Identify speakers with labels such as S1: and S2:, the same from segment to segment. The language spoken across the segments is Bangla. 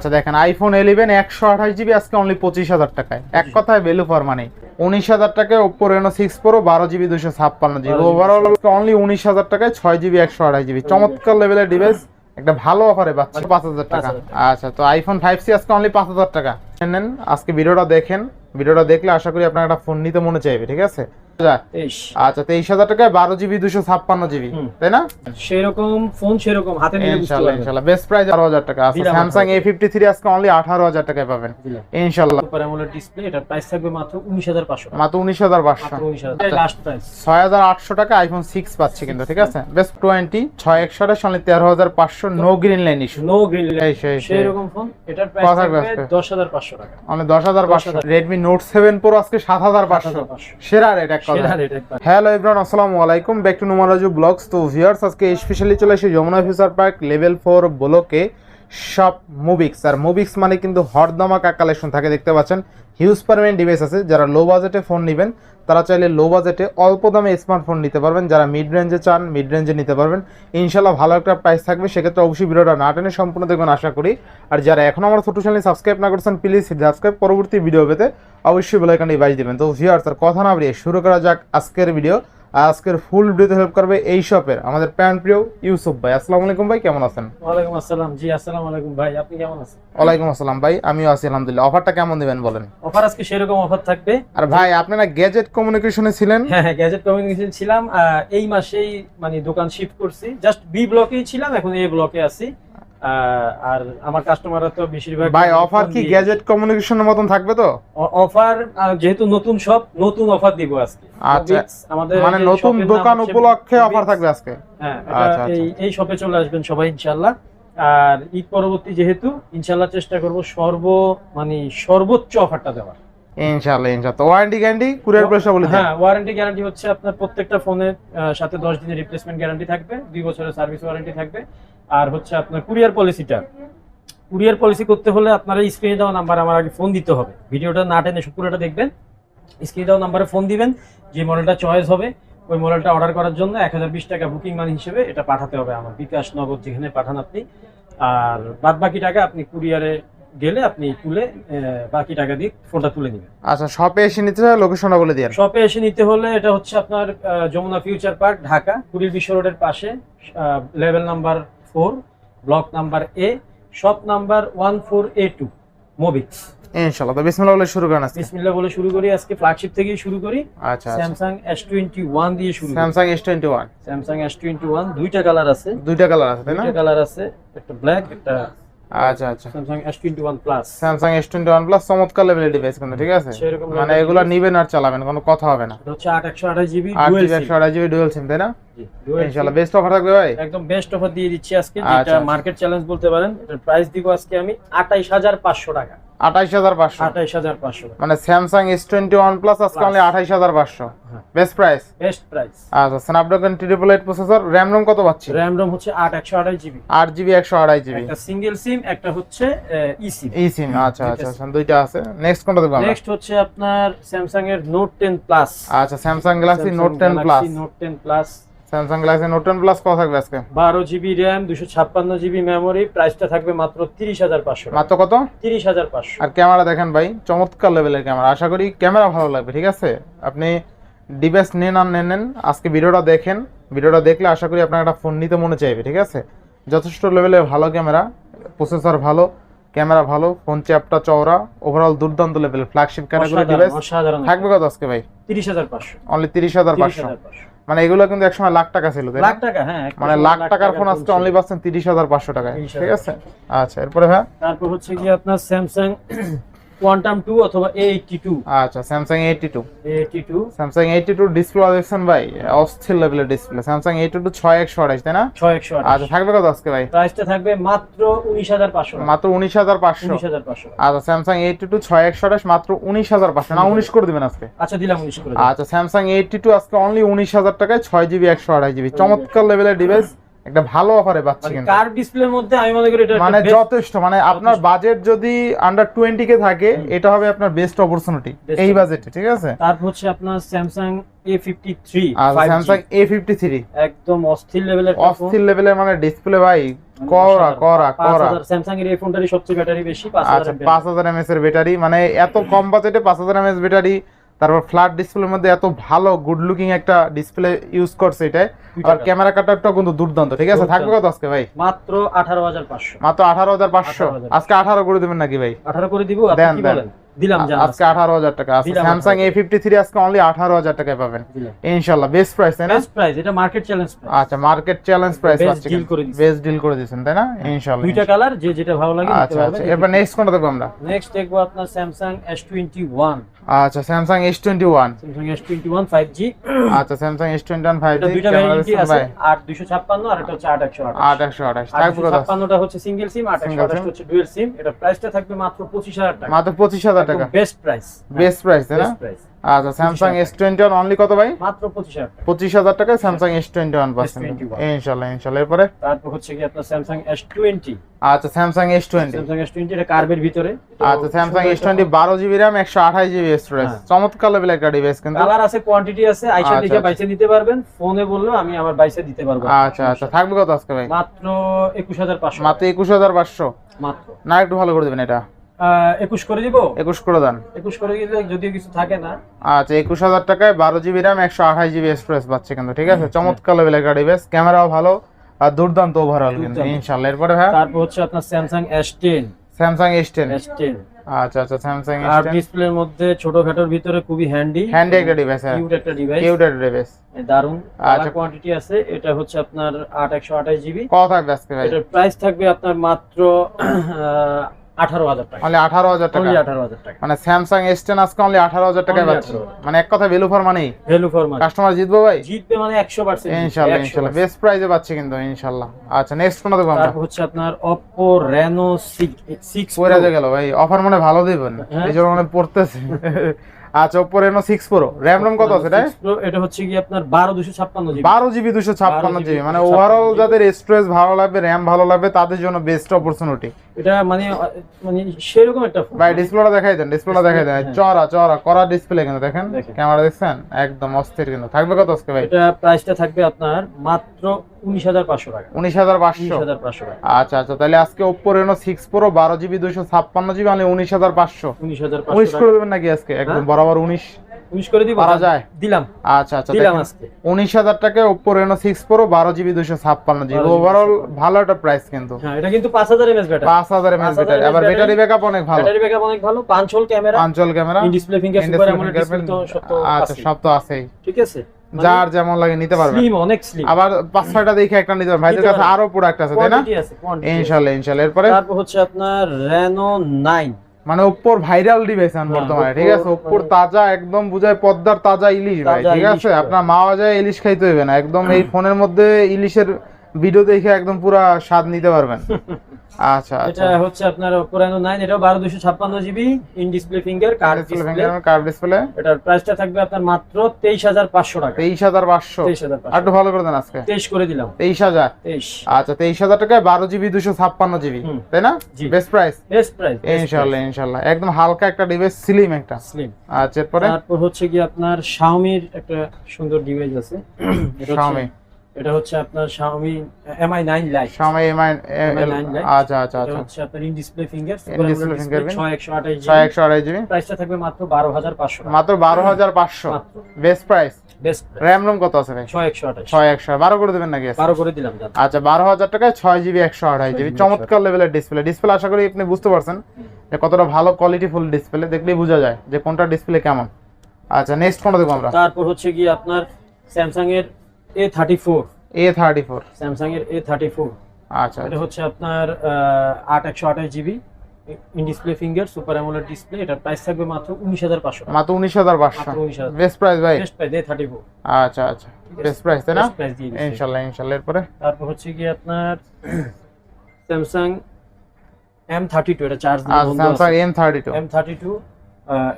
S1: আচ্ছা দেখেন আইফোন ইলেভেন একশো আঠাশ জিবি আজকে অনলি পঁচিশ হাজার টাকায়। এক কথায় ভ্যালু ফর মানি উনিশ হাজার টাকায় ওপো রেনো সিক্স প্রো বারো জিবি দুশো ছাপ্পান্ন জিবি ওভারঅল অনলি উনিশ হাজার টাকায় ছয় জিবি একশো আঠাশ জিবি চমৎকার লেভেলের ডিভাইস একটা ভালো অফারে পাচ্ছে। পাঁচ হাজার টাকা। আচ্ছা তো আইফোন ফাইভ সি আজকে অনলি পাঁচ হাজার টাকা। নেন আজকে ভিডিওটা দেখেন। ভিডিওটা দেখলে আশা করি আপনার একটা ফোন নিতে মনে চাইবে ঠিক আছে? আচ্ছা তেইশ হাজার টাকায় বারো জিবি দুশো ছাপ্পান্ন জিবি তাই না?
S2: সেরকম ফোন সেরকম হাতে
S1: ইনশাল্লাহ ইনশাল্লাহ। বেস্ট প্রাইস আঠারো হাজার টাকা। আচ্ছা
S2: দিলাম
S1: স্যামসাং এ ফিফটি থ্রি আজকে অনলি আঠারো হাজার টাকায় পাবেন। ইনশাল্লাহ।
S2: ডিসপ্লে এটার প্রাইস থাকবে মাত্র উনিশ হাজার পাঁচশো
S1: মাত্র উনিশ হাজার পাঁচশো।
S2: প্রাইস
S1: ছয় হাজার আটশো টাকা আইফোন সিক্স পাচ্ছি কিন্তু ঠিক আছে? বেস্ট টোয়েন্টি ছয় একশো আঠাশ অনলি তেরো হাজার পাঁচশো no green line issue
S2: no green
S1: সেই
S2: সেরকম ফোন এটার প্রাইস থাকবে দশ হাজার পাঁচশো টাকা।
S1: অনলি দশ হাজার পাঁচশো। রেডমি নোট সেভেন প্রো আজকে সাত হাজার পাঁচশো। সেরা রেট হ্যালো এভরান আসসালামু আলাইকুম। ব্যাক টু নুমারাজু ব্লগস তো ভিউয়ার্স আজকে স্পেশালি চলে এসে Jamuna future park level four ব্লকে সব মুভিক্স আর মুভিক্স মানে কিন্তু হরদমাকা কালেকশন থাকে দেখতে পাচ্ছেন। হিউজ পারমেন্ট ডিভাইস আছে। যারা লো বাজেটে ফোন নেবেন তারা চাইলে লো বাজেটে অল্প দামে স্মার্টফোন নিতে পারবেন। যারা মিড রেঞ্জে চান মিড রেঞ্জে নিতে পারবেন। ইনশাল্লাহ ভালো একটা প্রাইস থাকবে। সেক্ষেত্রে অবশ্যই ভিডিওটা না টেনে সম্পূর্ণ দেখবেন, আশা করি। আর যারা এখন আমার ছোটো চ্যানেল সাবস্ক্রাইব না করছেন প্লিজ সাবস্ক্রাইব পরবর্তী ভিডিও পেতে অবশ্যই বেলাইকানটি বাইশ দেবেন। তো ভিউয়ার্স আর কথা না বাড়িয়ে শুরু করা যাক আজকের ভিডিও আজকের ফুল ভিডিওতে হেল্প করবে এই শপের আমাদের প্যান প্রিয় ইউসুফ ভাই। আসসালামু আলাইকুম ভাই কেমন আছেন?
S2: ওয়ালাইকুম আসসালাম। জি আসসালামু আলাইকুম ভাই আপনি কেমন আছেন?
S1: ওয়ালাইকুম আসসালাম ভাই আমিও আছি আলহামদুলিল্লাহ। অফারটা কেমন দিবেন বলেন?
S2: অফার আজকে সেরকম অফার থাকবে।
S1: আর ভাই আপনারা গ্যাজেট কমিউনিকেশনে ছিলেন?
S2: হ্যাঁ হ্যাঁ গ্যাজেট কমিউনিকেশন ছিলাম। এই মাসেই মানে দোকান শিফট করছি। জাস্ট বি ব্লকেই ছিলাম এখন এ ব্লকে আছি। আর আমার কাস্টমাররা তো বেশিরভাগ
S1: ভাই অফার কি গ্যাজেট কমিউনিকেশনের মতন থাকবে তো?
S2: অফার যেহেতু নতুন শপ নতুন অফার দিব আজকে।
S1: আচ্ছা।
S2: আমাদের
S1: মানে নতুন দোকান উপলক্ষে অফার থাকবে আজকে?
S2: হ্যাঁ
S1: আচ্ছা, আচ্ছা।
S2: এই এই শপে চলে আসবেন সবাই ইনশাল্লাহ আর ঈদ পরবর্তী যেহেতু ইনশাল্লাহ চেষ্টা করব সর্ব মানে সর্বোচ্চ অফারটা দেওয়ার।
S1: ইনশাআল্লাহ ইনশাআল্লাহ। তো ওয়ারেন্টি গ্যারান্টি কুরিয়ার পয়সা বলে
S2: হ্যাঁ ওয়ারেন্টি গ্যারান্টি হচ্ছে আপনার প্রত্যেকটা ফোনের সাথে দশ দিনের রিপ্লেসমেন্ট গ্যারান্টি থাকবে দুই বছরের সার্ভিস ওয়ারেন্টি থাকবে। আর হচ্ছে আপনার কুরিয়ার পলিসিটা। কুরিয়ার পলিসি করতে হলে আপনারা স্ক্রিনে দেওয়া নাম্বার আমার আগে ফোন দিতে হবে। ভিডিওটা না টেনে পুরোটা দেখবেন। স্ক্রিনে দেওয়া নাম্বারে ফোন দিবেন। যে মডেলটা চয়েস হবে ওই মডেলটা অর্ডার করার জন্য এক হাজার বিশ টাকা বুকিং মানি হিসেবে এটা পাঠাতে হবে আমার। বিকাশ নগদ যেখানে পাঠান আপনি। আর বাদ বাকি টাকা আপনি কুরিয়ারে গেলে আপনি তুলে বাকি টাকা দিয়ে ফোনটা তুলে নেবেন।
S1: আচ্ছা শপে এসে নিতে চাই লোকেশনটা বলে দিন
S2: শপে এসে নিতে হলে এটা হচ্ছে আপনার যমুনা ফিউচার পার্ক ঢাকা কুড়িল বিশ্ব রোডের পাশে level number four block number A shop number one four A two মোবিক্স
S1: ইনশাআল্লাহ তো বিসমিল্লাহ বলে শুরু করেন আজকে।
S2: বিসমিল্লাহ বলে শুরু করি আজকে ফ্ল্যাগশিপ থেকে শুরু করি।
S1: আচ্ছা আচ্ছা।
S2: স্যামসাং টোয়েন্টি ওয়ান দিয়ে শুরু
S1: Samsung S twenty one
S2: Samsung S twenty one দুইটা কালার আছে।
S1: দুইটা কালার আছে তাই না?
S2: দুইটা কালার আছে একটা ব্ল্যাক একটা
S1: আচ্ছা আচ্ছা।
S2: Samsung S twenty one plus
S1: Samsung S twenty one plus চমৎকার লেভেলের ডিভাইস কিন্তু ঠিক আছে? মানে এগুলো নিবেন আর চালাবেন কোনো কথা হবে না।
S2: হচ্ছে আট একশো জিবি
S1: আট জিবি একশো আঠাশ জিবি ডুয়েল সিম তাই না? ইনশাআল্লাহ বেস্ট অফার থাকবে ভাই?
S2: একদম বেস্ট অফার দিয়ে দিচ্ছি আজকে
S1: আচ্ছা,
S2: যেটা
S1: আচ্ছা।
S2: মার্কেট চ্যালেঞ্জ বলতে পারেন এটার প্রাইস দিব আজকে আমি আটাইশ হাজার পাঁচশো টাকা।
S1: আঠাইশ হাজার পাঁচশো।
S2: আটাইশ হাজার পাঁচশো।
S1: মানে Samsung S twenty one plus আজকে অনলি আঠাইশ হাজার পাঁচশো। বেস্ট প্রাইস
S2: বেস্ট প্রাইস
S1: আচ্ছা Snapdragon triple eight processor RAM ROM কত পাচ্ছি?
S2: র্যাম রোম হচ্ছে আট একশো আঠাশ জিবি
S1: আট জিবি একশো আড়াই জিবি
S2: একটা সিঙ্গেল সিম একটা হচ্ছে ই সিম
S1: ই সিম আচ্ছা আচ্ছা আচ্ছা দুইটা আছে। নেক্সট কোনটা দেখব
S2: নেক্সট হচ্ছে আপনার স্যামসাং এর নোট টেন প্লাস
S1: আচ্ছা Samsung Galaxy Note ten plus
S2: Note ten plus
S1: Samsung Galaxy Note ten plus কত থাকবে আজকে?
S2: বারো জিবি র্যাম দুশো ছাপ্পান্ন জিবি মেমোরি প্রাইসটা থাকবে মাত্র তিরিশ হাজার পাঁচশো
S1: মাত্র কত?
S2: তিরিশ হাজার পাঁচশো।
S1: আর ক্যামেরা দেখেন ভাই চমৎকার লেভেলের ক্যামেরা আশা করি ক্যামেরা ভালো লাগবে ঠিক আছে? আপনি ডিভাইস নেন আর নেন নেন আজকে ভিডিওটা দেখেন। ভিডিওটা দেখলে আশা করি আপনার একটা ফোন নিতে মনে চাইবে ঠিক আছে? যথেষ্ট লেভেলে ভালো ক্যামেরা প্রসেসর ভালো ক্যামেরা ভালো ফোন চ্যাপটা চওড়া ওভারঅল দুর্দান্ত লেভেলের ফ্ল্যাগশিপ ক্যাটাগরি ডিভাইস থাকবে কত আজকে ভাই?
S2: তিরিশ হাজার পাঁচশো।
S1: অনলি তিরিশ হাজার পাঁচশো। মানে এগুলো কিন্তু একসময় লাখ টাকা ছিল
S2: লাখ টাকা হ্যাঁ
S1: মানে লাখ টাকার ফোন আজকে অনলি পাচ্ছেন তিরিশ হাজার পাঁচশো টাকায় ঠিক আছে? আচ্ছা এরপরে হ্যাঁ
S2: তারপর হচ্ছে কি আপনার স্যামসাং কোয়ান্টাম টু অথবা এ এইটটি টু
S1: আচ্ছা Samsung eighty two
S2: A eighty two
S1: Samsung eighty two display দেখছেন ভাই? অস্থির লেভেলের ডিসপ্লে স্যামসাং এইটটি টু ছয় একশো আঠাশ তাই না?
S2: ছয় একশো
S1: আচ্ছা থাকবে কত আজকে ভাই?
S2: প্রাইসটা থাকবে মাত্র উনিশ হাজার পাঁচশো
S1: মাত্র উনিশ হাজার পাঁচশো।
S2: উনিশ হাজার পাঁচশো।
S1: আচ্ছা স্যামসাং এইটটি টু ছয় একশো আঠাশ মাত্র উনিশ হাজার পাঁচশো। না উনিশ করে দিবেন আজকে।
S2: আচ্ছা দিলাম উনিশ করে
S1: আচ্ছা স্যামসাং এইটটি টু আজকে অনলি উনিশ হাজার টাকায় ছয় জিবি একশো আঠাশ জিবি চমৎকার লেভেলের ডিভাইস একটা ভালো অফারে পাচ্ছি
S2: মানে
S1: কিন্তু।
S2: কার ডিসপ্লের মধ্যে আমি মনে করি এটা
S1: মানে যথেষ্ট মানে আপনার বাজেট যদি আন্ডার টোয়েন্টি কে থাকে এটা হবে আপনার বেস্ট অপরচুনিটি এই বাজেটে ঠিক আছে?
S2: তারপর হচ্ছে আপনার ফিফটি থ্রি
S1: আর স্যামসাং এ ফিফটি থ্রি
S2: একদম অস্থির লেভেলের
S1: অস্থির লেভেলের মানে ডিসপ্লে ভাই করা করা করা।
S2: স্যামসাং এর এই ফোনটারই সবচেয়ে ব্যাটারি বেশি পাঁচ
S1: আচ্ছা পাঁচ হাজার এমএস এর ব্যাটারি মানে এত কম বাজেটে পাঁচ হাজার এমএস ব্যাটারি তারপর ফ্ল্যাট ডিসপ্লের মধ্যে এত ভালো গুড লুকিং একটা ডিসপ্লে ইউজ করছে এটা আর ক্যামেরা কাটারটাও কিন্তু দুর্দান্ত। ঠিক আছে থাকবে কত আজকে ভাই?
S2: মাত্র আঠারো হাজার পাঁচশো।
S1: মাত্র আঠারো হাজার পাঁচশো।
S2: 18,500
S1: আজকে আঠারো করে দিবেন নাকি ভাই?
S2: আঠারো করে দিব আপনি
S1: দেন,
S2: কি
S1: দেন।
S2: বলেন? দিলাম
S1: আজকে আঠারো হাজার টাকা আজকে
S2: দিলাম
S1: স্যামসাং এ
S2: 18,000
S1: ফিফটি থ্রি আজকে অনলি আঠারো হাজার টাকায় পাবেন। ইনশাল্লাহ বেস্ট প্রাইস তাই না?
S2: বেস্ট প্রাইস এটা মার্কেট চ্যালেঞ্জ প্রাইস
S1: আচ্ছা মার্কেট চ্যালেঞ্জ প্রাইস
S2: Best
S1: পাচ্ছি
S2: করে দিছি।
S1: বেস্ট ডিল করে দিয়েছেন তাই না? ইনশাল্লাহ
S2: দুইটা কালার যে যেটা ভালো লাগে নিতে
S1: আচ্ছা আচ্ছা
S2: পারবেন
S1: নেক্সট কোনটা দেখব আমরা?
S2: নেক্সট দেখব আপনার স্যামসাং এস
S1: আচ্ছা Samsung S twenty one
S2: Samsung S twenty one five G
S1: আচ্ছা Samsung S twenty one five
S2: এটা
S1: জি
S2: দুইটা
S1: ক্যামেরা
S2: আছে
S1: ভাই।
S2: আট দুশো ছাপ্পান্ন আর এটা হচ্ছে আট একশো আট
S1: আট একশো আঠাশ থাকবে কত
S2: ছাপ্পান্নটা হচ্ছে সিঙ্গেল সিম আট একশো
S1: Single
S2: আঠাশ
S1: SIM।
S2: হচ্ছে ডুয়েল সিম এটা প্রাইসটা থাকবে মাত্র পঁচিশ হাজার টাকা।
S1: মাত্র পঁচিশ হাজার টাকা।
S2: বেস্ট প্রাইস
S1: বেস্ট প্রাইস তাই না? আচ্ছা Samsung S twenty one only কত ভাই?
S2: মাত্র পঁচিশ হাজার টাকা।
S1: পঁচিশ হাজার টাকায় স্যামসাং এস টোয়েন্টি ওয়ান পাচ্ছেন।
S2: S21
S1: ইনশাল্লাহ ইনশাল্লাহ। এরপরে?
S2: তারপর হচ্ছে কি আপনার স্যামসাং এস টোয়েন্টি
S1: আচ্ছা Samsung S twenty
S2: Samsung S twenty এটা কার্ভের ভিতরে।
S1: আচ্ছা স্যামসাং এস টোয়েন্টি বারো জিবি র্যাম একশো আঠাশ জিবি স্টোরেজ
S2: হ্যাঁ।
S1: চমৎকার লেভেল একটা ডিভাইস কিন্তু।
S2: কালার আছে কোয়ান্টিটি আছে আইসা
S1: আচ্ছা,
S2: দেখে
S1: আচ্ছা।
S2: বাইসে নিতে পারবেন। ফোনে বললেও আমি আমার বাইসে দিতে পারব।
S1: আচ্ছা আচ্ছা। থাকবে কত আজকে ভাই?
S2: মাত্র একুশ হাজার পাঁচশো।
S1: মাত্র একুশ হাজার পাঁচশো।
S2: মাত্র।
S1: না একটু ভালো করে দেবেন এটা।
S2: একুশ করে দিব?
S1: একুশ করে দেন।
S2: একুশ করে দিলে যদিও কিছু থাকে না।
S1: আচ্ছা একুশ হাজার টাকায় বারো জিবি র্যাম একশো আঠাশ জিবি স্টোরেজ পাচ্ছে কিন্তু ঠিক আছে? চমৎকার লেভেল একটা ডিভাইস ক্যামেরাও ভালো আর দুর্দান্ত ওভারঅল কিন্তু। ইনশাল্লাহ এরপরে ভাই?
S2: তারপর হচ্ছে আপনার Samsung S ten
S1: Samsung S ten
S2: S ten
S1: আচ্ছা আচ্ছা স্যামসাং এস
S2: আর ডিসপ্লের মধ্যে ছোটখাটোর ভিতরে খুবই হ্যান্ডি
S1: হ্যান্ডি একটা ডিভাইস হ্যাঁ।
S2: কিউট একটা ডিভাইস
S1: কিউট একটা ডিভাইস
S2: দারুণ
S1: আচ্ছা।
S2: কোয়ান্টিটি আছে। এটা হচ্ছে আপনার আট একশো আঠাশ জিবি
S1: কত থাকবে আজকে ভাই?
S2: এটার প্রাইস থাকবে আপনার মাত্র আঠারো হাজার টাকা।
S1: অনলি আঠারো হাজার টাকা?
S2: আঠারো হাজার টাকা।
S1: মানে স্যামসাং এস টেন আজকে অনলি আঠারো হাজার পাচ্ছি। মানে এক কথা value for money
S2: value for money
S1: customer জিতবো ভাই?
S2: জিতবে মানে একশো পার্সেন্ট
S1: ইনশাল্লাহ ইনশাল্লাহ। বেস্ট প্রাইজে পাচ্ছি কিন্তু ইনশাল্লাহ। আচ্ছা নেক্সট কোনটা দেবো আমরা।
S2: হচ্ছে আপনার Oppo Reno 6
S1: পরে গেল ভাই। অফার মনে ভালো দিবেন।
S2: হ্যাঁ।
S1: এই জন্য মনে পড়তেছে। আচ্ছা কত আছে এটা?
S2: এটা হচ্ছে কি আপনার বারো দুশো ছাপ্পান্ন জিবি।
S1: বারো জিবি দুশো ছাপ্পান্ন জিবি। মানে ওভারঅল যাদের স্টোরেজ ভালো লাগবে র্যাম ভালো লাগবে তাদের জন্য বেস্ট অপরচুনিটি
S2: এটা মানে মানে সেরকম একটা
S1: ভাই ডিসপ্লেটা দেখাই দেন ডিসপ্লেটা দেখাই দেন।
S2: হ্যাঁ।
S1: চড়া চড়া করা ডিসপ্লে কিন্তু দেখেন। ক্যামেরা দেখছেন? একদম অস্থির কিন্তু। থাকবে কত আজকে ভাই?
S2: এটা প্রাইসটা থাকবে আপনার মাত্র উনিশ হাজার পাঁচশো টাকা।
S1: উনিশ হাজার
S2: উনিশ
S1: পাঁচশো
S2: হাজার পাঁচশো টাকা।
S1: আচ্ছা আচ্ছা তাহলে আজকে প্রো বারো জিবি দুশো ছাপ্পান্ন জিবি মানে উনিশ হাজার পাঁচশো।
S2: উনিশ হাজার
S1: উনিশ
S2: পাঁচশো
S1: করে দেবেন নাকি আজকে? একদম
S2: হ্যাঁ?
S1: বরাবর উনিশ
S2: উনিশ করে দিব
S1: পারা যায়?
S2: দিলাম।
S1: আচ্ছা আচ্ছা
S2: দিলাম আজকে।
S1: উনিশ হাজার টাকায় ওপো রেনো সিক্স প্রো বারো জিবি দুশো জিবি
S2: 12 GB
S1: ওভারঅল ভালো একটা প্রাইস কিন্তু।
S2: হ্যাঁ এটা কিন্তু পাঁচ হাজার এমএস ব্যাটারি
S1: পাঁচ হাজার এমএস ব্যাটারি আবার ব্যাটারি ব্যাকআপ অনেক ভালো।
S2: ব্যাটারি ব্যাকআপ অনেক ভালো। পাঁচ hole camera
S1: আঞ্চল camera
S2: in display finger super AMOLED display তো সব তো
S1: আচ্ছা সব তো আছেই।
S2: ঠিক আছে?
S1: যার যেমন লাগে নিতে পারবেন
S2: স্লিম অনেক স্লিম
S1: আবার পাঁচ ছয়টা দেখে একটা নিতে পারবে। ভাইদের কাছে। আরও প্রোডাক্ট আছে তাই না? ইনশাল্লাহ ইনশাল্লাহ। এরপরে?
S2: তারপর হচ্ছে আপনার রেনো 9
S1: মানে ওপ্পোর ভাইরাল ডিভাইস
S2: হ্যাঁ,
S1: বর্তমানে ঠিক আছে? ওপ্পোর তাজা একদম বুঝায় পদ্মার তাজা ইলিশ ভাই ঠিক আছে? আপনার মাওয়া যায় ইলিশ খাইতে হবে না একদম এই ফোনের মধ্যে ইলিশের ভিডিও দেখে একদম পুরা স্বাদ নিতে পারবেন। আচ্ছা আচ্ছা।
S2: এটা হচ্ছে আপনার Reno 9 এটাও 12256 GB in display finger card display
S1: curve display
S2: এটার প্রাইসটা থাকবে আপনার মাত্র 23500 টাকা।
S1: তেইশ হাজার পাঁচশো।
S2: 23500
S1: আর একটু ভালো করে দেন আজকে।
S2: 23 করে দিলাম।
S1: তেইশ হাজার।
S2: 23
S1: আচ্ছা তেইশ হাজার টাকায় বারো জিবি দুশো ছাপ্পান্ন জিবি। তাই না? বেস্ট প্রাইস
S2: বেস্ট প্রাইস
S1: ইনশাআল্লাহ ইনশাল্লাহ একদম হালকা একটা ডিভাইস স্লিম একটা।
S2: স্লিম
S1: আচ্ছা এরপরে?
S2: তারপর হচ্ছে কি আপনার Xiaomi র একটা সুন্দর ডিভাইস আছে। এটা
S1: Xiaomi
S2: এটা হচ্ছে আপনার Xiaomi Mi 9 Lite
S1: Xiaomi
S2: Mi 9 Lite।
S1: আচ্ছা আচ্ছা আচ্ছা।
S2: হচ্ছে আপনার in display finger
S1: In display fingerprint।
S2: 6128
S1: ছয় একশো আড়াই জিবি
S2: প্রাইসটা থাকবে মাত্র 12500
S1: মাত্র বারো হাজার পাঁচশো।
S2: মাত্র।
S1: Best price
S2: best
S1: RAM ROM কত আছে ভাই?
S2: 6128
S1: ছয় একশো বারো করে দিবেন নাকি? আজকে?
S2: বারো করে দিলাম
S1: আচ্ছা বারো হাজার টাকায় ছয় জিবি একশো আড়াই জিবি চমৎকার লেভেলের ডিসপ্লে ডিসপ্লে আশা করি আপনি বুঝতে পারছেন যে কতটা ভালো কোয়ালিটি ফুল ডিসপ্লে দেখলেই বোঝা যায় যে কোনটা ডিসপ্লে কেমন। আচ্ছা নেক্সট কোনটা দেখব আমরা?
S2: তারপর হচ্ছে কি আপনার স্যামসাং এর A thirty four
S1: A thirty four
S2: Samsung এর এ থার্টি ফোর
S1: আচ্ছা
S2: এটা হচ্ছে আপনার আট একশো আঠাশ GB in display finger super AMOLED display এটার প্রাইস থাকবে মাত্র উনিশ হাজার পাঁচশো
S1: মাত্র উনিশ হাজার পাঁচশো।
S2: মাত্র উনিশ হাজার।
S1: বেস্ট প্রাইস ভাই?
S2: Best price A thirty four
S1: আচ্ছা আচ্ছা। বেস্ট প্রাইস তাই না?
S2: প্রাইস দিয়ে
S1: ইনশাল্লাহ ইনশাল্লাহ। এরপরে?
S2: তারপর হচ্ছে কি আপনার থার্টি টু এটা চার্জ
S1: আচ্ছা M thirty two
S2: M thirty two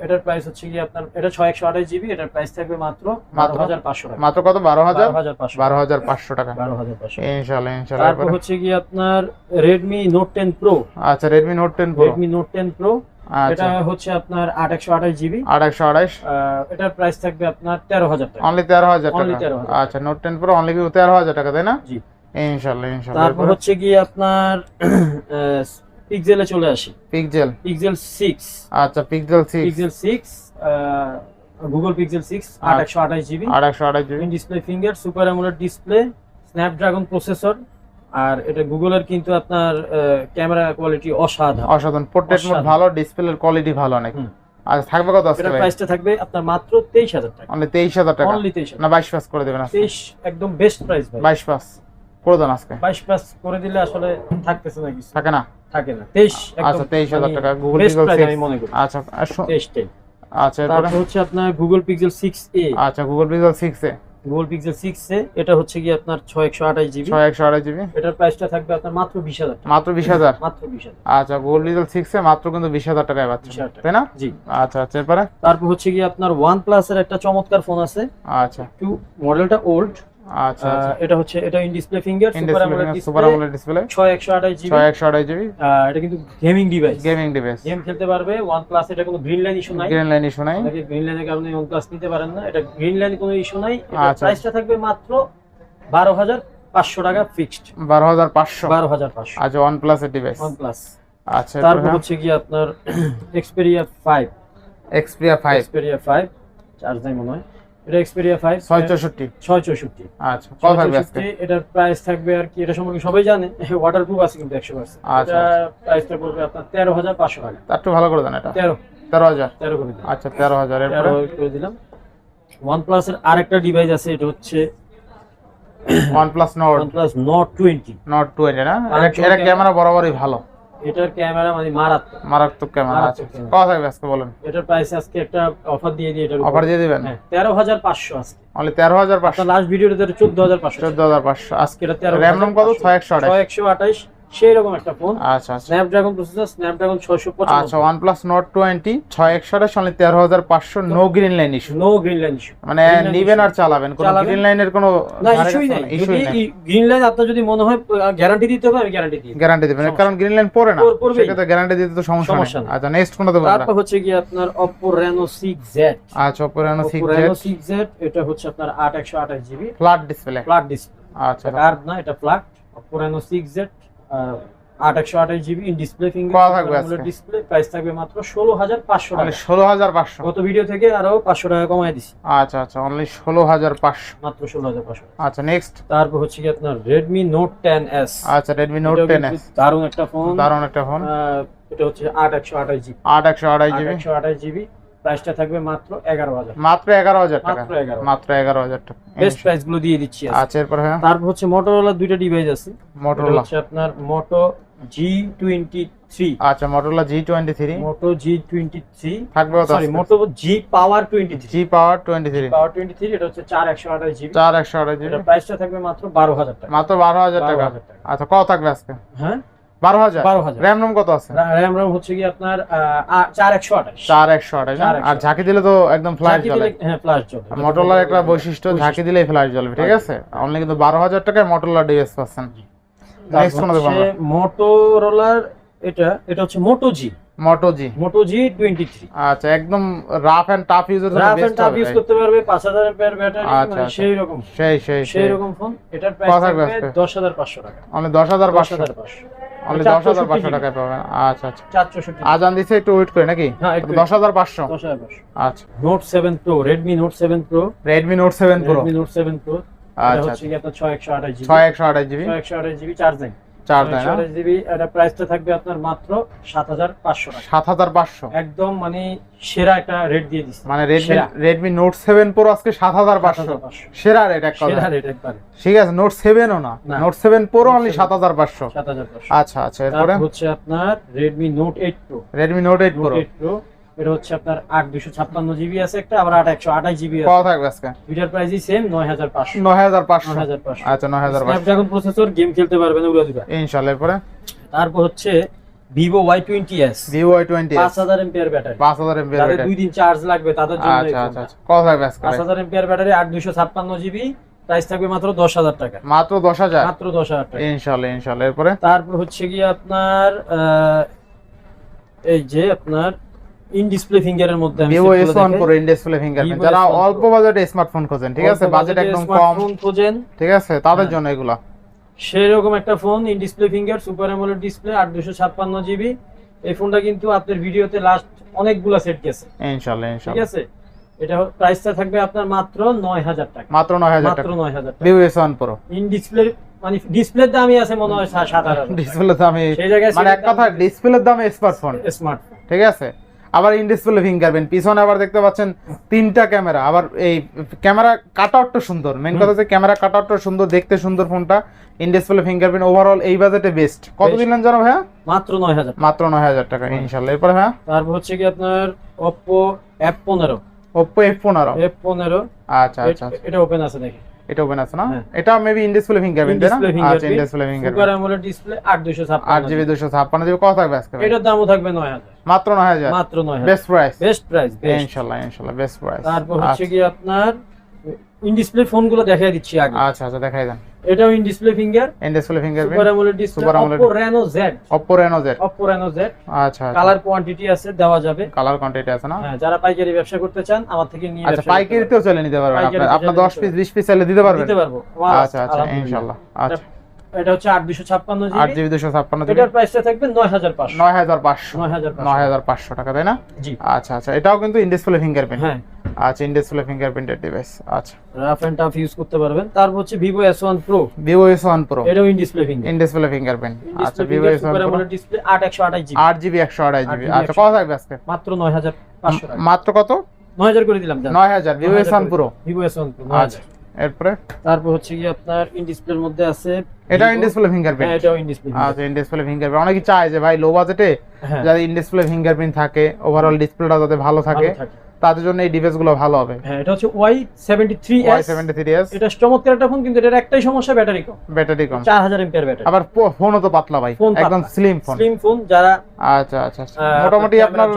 S2: এটার প্রাইস হচ্ছে কি আপনার এটা ছয় একশো আঠাশ জিবি এটার প্রাইস থাকবে মাত্র বারো হাজার পাঁচশো টাকা।
S1: মাত্র কত? বারো হাজার?
S2: বারো হাজার পাঁচশো।
S1: বারো হাজার পাঁচশো টাকা।
S2: বারো হাজার পাঁচশো।
S1: ইনশাল্লাহ ইনশাল্লাহ
S2: তারপর হচ্ছে কি আপনার রেডমি নোট টেন প্রো
S1: আচ্ছা Redmi Note ten Pro
S2: Redmi Note ten Pro এটা হচ্ছে আপনার আট একশো আঠাশ জিবি
S1: আড়াইশো আড়াইশ
S2: এটার প্রাইস থাকবে আপনার তেরো হাজার টাকা।
S1: অনলি তেরো হাজার টাকা। আচ্ছা নোট টেন প্রো অনলি তেরো হাজার টাকা তাই না?
S2: জি।
S1: ইনশাআল্লাহ ইনশাআল্লাহ।
S2: তারপর হচ্ছে গিয়ে আপনার পিক্সেলে চলে আসি।
S1: পিক্সেল
S2: পিক্সেল সিক্স
S1: আচ্ছা Pixel six
S2: Pixel six Google Pixel six আট একশো আঠাশ জিবি।
S1: আর একশো আঠাশ GB.
S2: Display finger super AMOLED display Snapdragon processor আর এটা গুগলের কিন্তু আপনার ক্যামেরা কোয়ালিটি অসাধারণ।
S1: অসাধারণ। পোর্ট্রেট মোড ভালো ডিসপ্লের কোয়ালিটি ভালো অনেক। আর থাকবে কত
S2: এটার
S1: ভাই?
S2: প্রাইসটা থাকবে আপনার মাত্র তেইশ হাজার টাকা।
S1: অনলি তেইশ হাজার টাকা।
S2: অনলি তেইশ
S1: না বাইশ পাস করে দেবেন আজকে।
S2: তেইশ একদম বেস্ট প্রাইস ভাই।
S1: বাইশ পাস। করে দেন আজকে।
S2: বাইশ প্লাস করে দিলে আসলে থাকতেছে না কিছু।
S1: থাকে না।
S2: থাকে না। তেইশ
S1: আচ্ছা টাকা গুগল পিক্সেল
S2: আমি মনে করি।
S1: আচ্ছা আচ্ছা
S2: তারপর হচ্ছে আপনার গুগল পিক্সেল
S1: আচ্ছা Google Pixel
S2: Google Pixel A এটা হচ্ছে কি আপনার একশো আঠাশ জিবি। এটার প্রাইসটা থাকবে আপনার মাত্র বিশ হাজার টাকা।
S1: মাত্র বিশ হাজার?
S2: মাত্র বিশ হাজার।
S1: আচ্ছা গুগল পিক্সেল সিক্স এ মাত্র কিন্তু টাকায়
S2: 20,000
S1: তাই না?
S2: জি।
S1: আচ্ছা আচ্ছা এরপরে?
S2: তারপর হচ্ছে কি আপনার ওয়ান প্লাস এর একটা চমৎকার ফোন আছে।
S1: আচ্ছা।
S2: মডেলটা ওল্ড
S1: আচ্ছা আচ্ছা।
S2: এটা হচ্ছে এটা in display finger super AMOLED
S1: super
S2: display
S1: display
S2: ছয় একশো আঠাশ জিবি
S1: ছয় একশো আড়াই জিবি
S2: এটা কিন্তু gaming device
S1: gaming device
S2: game খেলতে পারবে প্লাস এটা কোনো গ্রিন লাইন ইস্যু নাই।
S1: গ্রিন লাইন ইস্যু নাই।
S2: আপনাকে গ্রিন লাইনের কারণে ওয়ান নিতে পারেন না। এটা গ্রিন লাইন কোনো ইস্যু নাই।
S1: আচ্ছা।
S2: প্রাইসটা থাকবে মাত্র বারো হাজার পাঁচশো টাকা ফিক্সড
S1: বারো হাজার পাঁচশো।
S2: বারো হাজার পাঁচশো।
S1: আচ্ছা ওয়ান প্লাস এর ডিভাইস
S2: প্লাস
S1: আচ্ছা
S2: তারপর হচ্ছে কি আপনার Xperia five
S1: Xperia five
S2: Xperia five charge নাই মনে হয়। এটা এক্সপেরিয়া
S1: ছয় চৌষট্টি। আচ্ছা কত থাকবে আজকে?
S2: এটার প্রাইস থাকবে আর কি এটা সম্পর্কে সবাই জানে ওয়াটার প্রুফ আছে কিন্তু পার্সেন্ট
S1: আচ্ছা,
S2: প্রাইসটা পড়বে আপনার তেরো হাজার পাঁচশো টাকা।
S1: তার একটু ভালো করে দেন এটা।
S2: করে দিলাম।
S1: আচ্ছা
S2: করে দিলাম। আরেকটা ডিভাইস আছে এটা হচ্ছে
S1: না? এটা ক্যামেরা বরাবরই ভালো।
S2: এটার ক্যামেরা মানে মারাত্মক।
S1: মারাত্মক ক্যামেরা
S2: আছে
S1: আচ্ছা,
S2: আচ্ছা।
S1: কত থাকবে আজকে বলেন?
S2: এটার প্রাইস আজকে একটা অফার দিয়ে দিই এটার
S1: অফার দিয়ে দিবেন?
S2: হ্যাঁ, 13500 আজকে।
S1: মানে
S2: 13500 লাস্ট ভিডিওতে
S1: 14500 14500 আজকে
S2: এটা 13
S1: র‍্যাম রম কত?
S2: 6128 6128 সেই রকম একটা ফোন।
S1: আচ্ছা আচ্ছা।
S2: স্ন্যাপড্রাগন প্রসেসর স্ন্যাপড্রাগন ছয়শো
S1: আচ্ছা no green line issue
S2: no green line issue
S1: মানে
S2: Green line
S1: নিবেন
S2: issue।
S1: আর চালাবেন কোনো গ্রিন লাইনের কোনো
S2: না ইস্যুই নাই। যদি গ্রিন লাইন আপনার যদি মনে হয় গ্যারান্টি দিতে হবে আমি গ্যারান্টি দিই।
S1: গ্যারান্টি দিবেন কারণ গ্রিন লাইন পড়ে না। সেক্ষেত্রে গ্যারান্টি দিতে তো সমস্যা
S2: সমস্যা
S1: নেই।
S2: নেই।
S1: আচ্ছা নেক্সট কোনটা দেবো
S2: তারপর হচ্ছে কি আপনার Oppo Reno 6Z
S1: আচ্ছা Oppo Reno
S2: Oppo
S1: six
S2: Reno 6Z এটা হচ্ছে আপনার 8 128 GB
S1: flat display
S2: flat display
S1: আচ্ছা।
S2: কার্ভ না এটা flat Oppo Reno 6Z ah, 8 128 GB in display finger? Display price থাকবে মাত্র 16500
S1: মানে
S2: টাকা।
S1: ষোলো হাজার পাঁচশো।
S2: গত ভিডিও থেকে আরও 500 টাকা কমায় দিছি।
S1: আচ্ছা আচ্ছা অনলি ষোলো হাজার পাঁচশো।
S2: মাত্র 16500
S1: আচ্ছা নেক্সট
S2: তারপর হচ্ছে কি আপনার Redmi Note 10s
S1: আচ্ছা রেডমি নোট টেন এস
S2: দারুণ একটা ফোন
S1: দারুণ একটা ফোন
S2: এটা হচ্ছে 8 128 জিবি।
S1: আট একশো আড়াই জিবি।
S2: 8 128 জিবি। প্রাইসটা থাকবে মাত্র 11000
S1: মাত্র এগারো হাজার টাকা?
S2: মাত্র 11
S1: মাত্র এগারো হাজার টাকা।
S2: বেস্ট প্রাইসগুলো দিয়ে দিচ্ছি।
S1: আচ্ছা এরপর হ্যাঁ।
S2: তারপর হচ্ছে মোটরোলার দুইটা ডিভাইস আছে।
S1: মোটরোলা
S2: হচ্ছে আপনার মোটো জি টোয়েন্টি থ্রি
S1: আচ্ছা Motorola G twenty three
S2: Moto G twenty three
S1: থাকবে কত
S2: sorry Moto G power twenty three
S1: G power twenty three
S2: power twenty three এটা হচ্ছে চার একশো আঠাশ জিবি
S1: চার একশো আড়াই জিবি
S2: এটা প্রাইসটা থাকবে মাত্র বারো হাজার টাকা।
S1: মাত্র বারো হাজার টাকা।
S2: 12,000 টাকা।
S1: আচ্ছা কত থাকবে আজকে?
S2: হ্যাঁ?
S1: বারো হাজার।
S2: বারো হাজার। জি।
S1: মোটো জি আচ্ছা একদম rough and tough user
S2: tough use করতে পারবে সেই
S1: সেই
S2: রকম ফোন এটার প্রাইস 10500 টাকা।
S1: আচ্ছা আজান দিছে একটু ওয়েট করে নাকি
S2: 10500 10500
S1: আচ্ছা
S2: Note 7 Pro Redmi Note 7 Pro
S1: Redmi Note 7 Pro
S2: Redmi Note 7 Pro
S1: আচ্ছা
S2: হচ্ছে কি আপনার
S1: 6128 GB
S2: 6128 GB 6128 GB চার্জিং
S1: চার দেয় না?
S2: জিবি এটা প্রাইসটা থাকবে আপনার মাত্র সাত হাজার পাঁচশো টাকা।
S1: সাত হাজার পাঁচশো?
S2: একদম মানে সেরা একটা রেট দিয়ে দিচ্ছে।
S1: মানে
S2: সেরা।
S1: রেডমি নোট সেভেন প্রো আজকে সাত হাজার পাঁচশো।
S2: 7,500
S1: সেরা রেট এক কথা
S2: সেরা রেট একবারে।
S1: ঠিক আছে নোট সেভেনও না।
S2: না। Note 7
S1: সাত হাজার পাঁচশো।
S2: সাত হাজার পাঁচশো।
S1: আচ্ছা আচ্ছা এরপরে?
S2: হচ্ছে আপনার Pro
S1: Redmi Note eight
S2: Note
S1: Pro
S2: eight Pro এটা হচ্ছে আপনার আট দুশো ছাপ্পান্ন জিবি আছে একটা আবার আট একশো আঠাশ জিবি
S1: কত থাকবে আজকে?
S2: দুইটার প্রাইসই সেম নয় হাজার পাঁচশো।
S1: নয় হাজার পাঁচশো।
S2: নয় হাজার পাঁচশো।
S1: আচ্ছা নয় হাজার
S2: স্ন্যাপড্রাগন প্রসেসর গেম খেলতে পারবেন দিবা
S1: ইনশাল্লাহ এরপরে?
S2: তারপর হচ্ছে Vivo Y twenty S
S1: Vivo Y twenty
S2: পাঁচ হাজার এমপিয়ার ব্যাটারি
S1: পাঁচ হাজার এমবি
S2: যাদের দুই দিন চার্জ লাগবে তাদের জন্য
S1: আচ্ছা আচ্ছা। আচ্ছা। কত থাকবে আজকে?
S2: পাঁচ হাজার এমপিয়ার ব্যাটারি আট দুশো ছাপ্পান্ন জিবি। প্রাইস থাকবে মাত্র দশ হাজার টাকা।
S1: মাত্র দশ হাজার?
S2: মাত্র দশ হাজার টাকা।
S1: ইনশাল্লাহ ইনশাল্লাহ এরপরে?
S2: তারপর হচ্ছে গিয়ে আপনার এই যে আপনার ইন ডিসপ্লে ফিঙ্গারের মধ্যে আমি
S1: ভিভো
S2: set
S1: এস
S2: করে
S1: ওয়ান
S2: দেখাই।
S1: প্রো ইন ডিসপ্লে ফিঙ্গারপ্রিন্ট যারা অল্প বাজেটে স্মার্টফোন খোঁজেন ঠিক আছে? বাজেট একদম কম।
S2: খোঁজেন।
S1: ঠিক আছে? তাদের
S2: হ্যাঁ।
S1: জন্য এগুলা।
S2: সেরকম একটা phone in display finger super AMOLED display আট দুশো জিবি এই ফোনটা কিন্তু আপনার ভিডিওতে লাস্ট অনেকগুলা সেট গেছে।
S1: ইনশাল্লাহ
S2: ঠিক আছে? এটা প্রাইসটা থাকবে আপনার মাত্র টাকা।
S1: মাত্র টাকা। ভিভো
S2: ইন ডিসপ্লে মানে ডিসপ্লের দামই আছে মনে হয়
S1: ডিসপ্লে দামে
S2: সেই জায়গায়
S1: মানে এক কথা ডিসপ্লের দামে স্মার্টফোন
S2: স্মার্টফোন
S1: ঠিক আছে? আবার ইন ডিসপ্লে ফিঙ্গারপ্রিন্ট পিছনে আবার দেখতে পাচ্ছেন তিনটা ক্যামেরা। আবার এই ক্যামেরা কাট আউটটা সুন্দর। মেন কথা হচ্ছে ক্যামেরা কাট আউটটা সুন্দর দেখতে সুন্দর ফোনটা। ইন ডিসপ্লে ফিঙ্গারপ্রিন্ট ওভারঅল এই বাজেটে বেস্ট কত দিলেন জানো ভাইয়া?
S2: মাত্র নয় হাজার
S1: মাত্র নয় হাজার টাকা ইনশাল্লাহ। এরপরে ভাইয়া?
S2: তারপর হচ্ছে কি আপনার Oppo এফ পনেরো।
S1: ওপ্পো এফ পনেরো।
S2: এফ পনেরো।
S1: আচ্ছা আচ্ছা আচ্ছা।
S2: এটা ওপেন আছে দেখি।
S1: এটা ওপেন আছে না?
S2: হ্যাঁ।
S1: এটা মেবি ফিঙ্গারপ্রিন্ট না? আচ্ছা
S2: সুপার অ্যামোলেড ডিসপ্লে আট দুশো
S1: আট
S2: ছাপ্পান্ন
S1: জিবি। কত থাকবে আজকে
S2: এটার দামও থাকবে নয় হাজার।
S1: মাত্র নয় হাজার?
S2: মাত্র নয় হাজার।
S1: বেস্ট প্রাইস
S2: বেস্ট প্রাইস ইনশাআল্লাহ
S1: ইনশাল্লাহ বেস্ট প্রাইস
S2: তারপর হচ্ছে কি আপনার ইন ডিসপ্লে ফোনগুলো দেখাই দিচ্ছি আগে।
S1: আচ্ছা আচ্ছা দেখাই দেন।
S2: এটাও in display finger
S1: in display
S2: finger
S1: super
S2: AMOLED display
S1: super AMOLED
S2: Oppo Reno Z
S1: Oppo Reno Z
S2: Oppo Reno Z
S1: আচ্ছা আচ্ছা।
S2: কালার কোয়ান্টিটি আছে দেওয়া যাবে।
S1: কালার কোয়ান্টিটি আছে না?
S2: হ্যাঁ যারা পাইকারি ব্যবসা করতে চান আমার থেকে নিয়ে
S1: আচ্ছা পাইকারিতেও চলে নিতে পারবেন
S2: আপনি
S1: আপনার আপনার 10 পিস 20 পিস চাইলে দিতে
S2: পারবেন। দিতে পারব।
S1: আচ্ছা আচ্ছা। ইনশাআল্লাহ আচ্ছা।
S2: এটা হচ্ছে জিবি।
S1: জিবি
S2: এটার প্রাইসটা থাকবে
S1: টাকা তাই না?
S2: জি।
S1: আচ্ছা আচ্ছা এটাও কিন্তু ফিঙ্গারপ্রিন্ট
S2: হ্যাঁ।
S1: আচ্ছা ডিভাইস আচ্ছা।
S2: রাফ এন্ড টাফ ইউজ করতে পারবেন। তারপর হচ্ছে প্রো এটাও ফিঙ্গার
S1: ফিঙ্গারপ্রিন্ট আচ্ছা
S2: ডিসপ্লে জিবি।
S1: আট জিবি একশো আড়াই জিবি।
S2: 8
S1: আচ্ছা কত থাকবে আজকে?
S2: মাত্র টাকা।
S1: মাত্র কত?
S2: নয় হাজার করে দিলাম
S1: নয় হাজার। Vivo S one Pro
S2: Vivo S
S1: আচ্ছা। এরপরে?
S2: তারপর হচ্ছে কি আপনার ইন ডিসপ্লের মধ্যে আছে
S1: এটা ইন ডিসপ্লে ফিঙ্গারপ্রিন্ট
S2: হ্যাঁ এটাও ইন ডিসপ্লে
S1: আচ্ছা ইন ডিসপ্লে ফিঙ্গারপ্রিন্ট অনেকে চায় যে ভাই লো বাজেটে
S2: হ্যাঁ।
S1: যাতে ইন ডিসপ্লে ফিঙ্গারপ্রিন্ট থাকে ওভারঅল ডিসপ্লেটা যাতে ভালো থাকে তাদের জন্য এই ডিভাইসগুলো ভালো হবে।
S2: হ্যাঁ এটা হচ্ছে Y seventy three
S1: Y seventy three S
S2: এটা চমৎকার একটা ফোন কিন্তু এটার একটাই সমস্যা ব্যাটারি কম।
S1: ব্যাটারি কম।
S2: চার হাজার ব্যাটারি
S1: আবার ফোনও তো পাতলা ভাই। একদম স্লিম ফোন
S2: স্লিম ফোন যারা
S1: আচ্ছা আচ্ছা আচ্ছা। মোটামুটি
S2: আপনার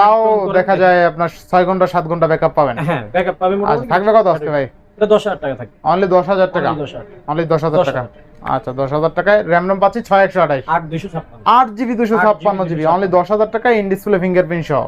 S1: তাও দেখা যায় আপনার ছয় ঘণ্টা সাত ঘণ্টা ব্যাকআপ পাবেন।
S2: হ্যাঁ ব্যাকআপ পাবে
S1: আচ্ছা
S2: মোটামুটি।
S1: থাকবে কত আজকে ভাই?
S2: এটা দশ হাজার টাকা থাকবে।
S1: অনলি দশ হাজার টাকা। অনলি
S2: 10,000
S1: আচ্ছা দশ হাজার টাকায় র্যাম রম পাচ্ছি ছয় একশো আঠাইশ
S2: আট দুইশো ছাপ্পান্ন।
S1: আট জিবি দুশো ছাপ্পান্ন
S2: GB
S1: জিবি অনলি দশ হাজার টাকায় ইন ডিসপ্লে ফিঙ্গারপ্রিন্ট সহ।